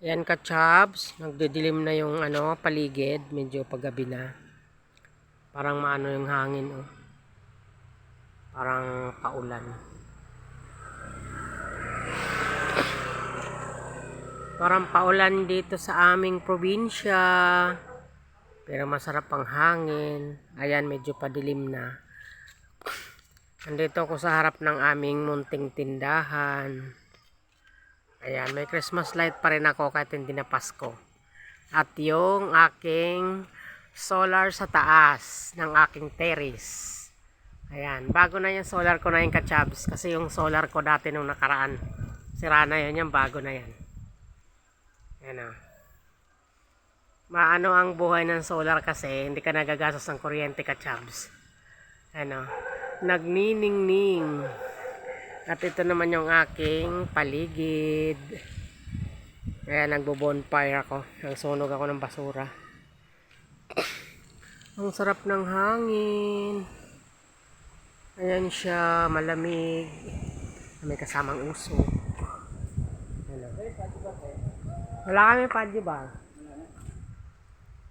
Yan ka Chabs, nagdidilim na yung ano, paligid, medyo paggabi na. Parang maano yung hangin oh. Parang paulan. Parang paulan dito sa aming probinsya. Pero masarap ang hangin. Ayan, medyo padilim na. Andito ako sa harap ng aming munting tindahan. Ayan, may Christmas light pa rin ako kahit hindi na Pasko. At yung aking solar sa taas ng aking terrace. Ayan, bago na yung solar ko na yung kachabs. Kasi yung solar ko dati nung nakaraan. Sira na yun, yung bago na yan. Ayan o. Maano ang buhay ng solar kasi hindi ka nagagastos ng kuryente kachabs. Ayan o. Nagniningning. At ito naman yung aking paligid. Kaya nagbo-bonfire ako. Nagsunog ako ng basura. Ang sarap ng hangin. Ayan siya, malamig. May kasamang uso. Ano? Wala kami padyo ba?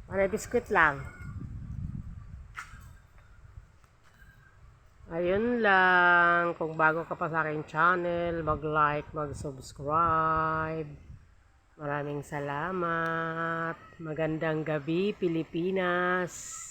Ano, biskuit lang. Ayun lang. Kung bago ka pa sa aking channel, mag-like, mag-subscribe. Maraming salamat. Magandang gabi, Pilipinas.